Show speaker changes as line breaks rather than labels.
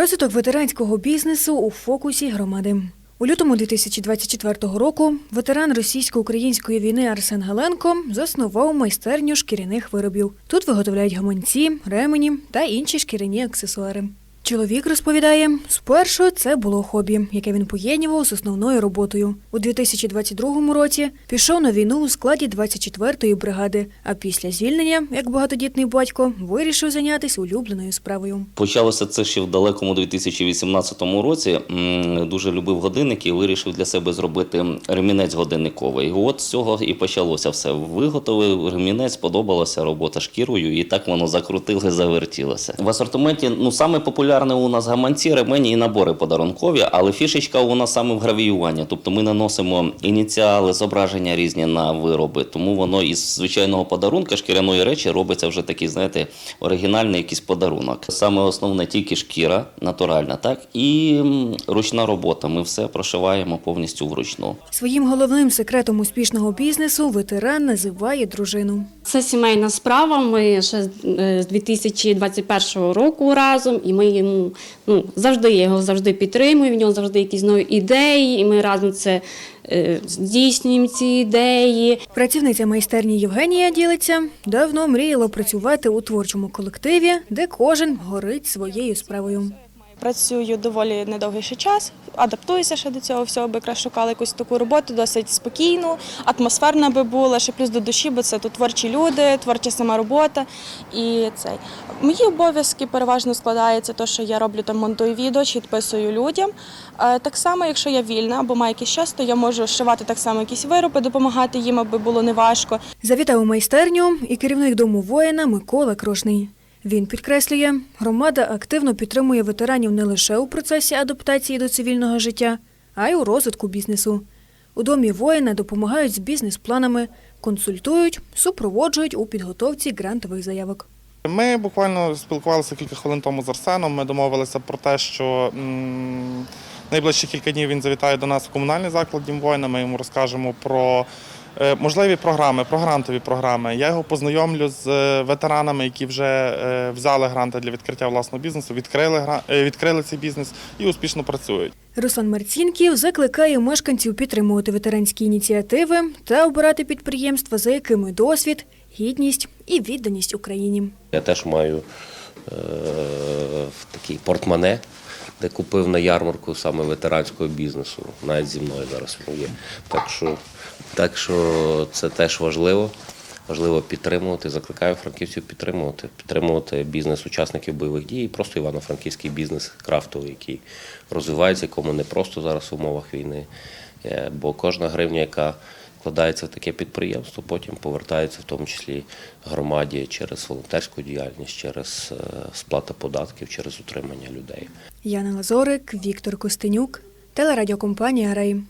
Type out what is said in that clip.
Розвиток ветеранського бізнесу у фокусі громади. У лютому 2024 року ветеран російсько-української війни Арсен Галенко заснував майстерню шкіряних виробів. Тут виготовляють гаманці, ремені та інші шкіряні аксесуари. Чоловік розповідає, спершу це було хобі, яке він поєднував з основною роботою. У 2022 році пішов на війну у складі 24-ї бригади, а після звільнення, як багатодітний батько, вирішив зайнятися улюбленою справою.
Почалося це ще в далекому 2018 році. Дуже любив годинники і вирішив для себе зробити ремінець годинниковий. От з цього і почалося все. Виготовив ремінець, сподобалася робота шкірою, і так воно закрутило, завертілося. В асортименті ну саме популярне у нас гаманці, ремені і набори подарункові, але фішечка у нас саме в гравіюванні. Тобто ми наносимо ініціали, зображення різні на вироби. Тому воно із звичайного подарунка шкіряної речі робиться вже такий, знаєте, оригінальний якийсь подарунок. Саме основне тільки шкіра натуральна, так і ручна робота. Ми все прошиваємо повністю вручну.
Своїм головним секретом успішного бізнесу ветеран називає дружину.
Це сімейна справа. Ми ще з е, з 2021 року разом, і ми йому ну завжди я його завжди підтримую. В нього завжди якісь нові ідеї, і ми разом це е, здійснюємо ці ідеї.
Працівниця майстерні Євгенія ділиться, давно мріяла працювати у творчому колективі, де кожен горить своєю справою.
Працюю доволі недовгий ще час, адаптуюся ще до цього всього, би якраз шукала якусь таку роботу, досить спокійну, атмосферна би була, ще плюс до душі, бо це тут творчі люди, творча сама робота. І цей мої обов'язки переважно складаються, те, що я роблю там монтую відео чи відписую людям. Е, Так само, якщо я вільна або маю якийсь час, то я можу шивати так само якісь вироби, допомагати їм, аби було неважко.
Завітав у майстерню і керівник дому воїна Микола Крошний. Він підкреслює, громада активно підтримує ветеранів не лише у процесі адаптації до цивільного життя, а й у розвитку бізнесу. У домі воїна допомагають з бізнес-планами, консультують, супроводжують у підготовці грантових заявок.
Ми буквально спілкувалися кілька хвилин тому з Арсеном. Ми домовилися про те, що найближчі кілька днів він завітає до нас в комунальний заклад «Дім воїна. Ми йому розкажемо про можливі програми, про грантові програми. Я його познайомлю з е, ветеранами, які вже е, взяли гранти для відкриття власного бізнесу, відкрили, е, відкрили цей бізнес і успішно працюють.
Руслан Марцінків закликає мешканців підтримувати ветеранські ініціативи та обирати підприємства, за якими досвід, гідність і відданість Україні.
Я теж маю е, такий портмоне, де купив на ярмарку саме ветеранського бізнесу. Навіть зі мною зараз він є. Так що, так що це теж важливо. Важливо підтримувати. Закликаю франківців підтримувати, підтримувати бізнес учасників бойових дій, просто івано-франківський бізнес крафтовий, який розвивається, якому не просто зараз в умовах війни. Е, Бо кожна гривня, яка вкладається в таке підприємство, потім повертається в тому числі громаді через волонтерську діяльність, через е, сплату податків, через утримання людей.
Яна Лазорик, Віктор Костенюк, телерадіокомпанія Рей.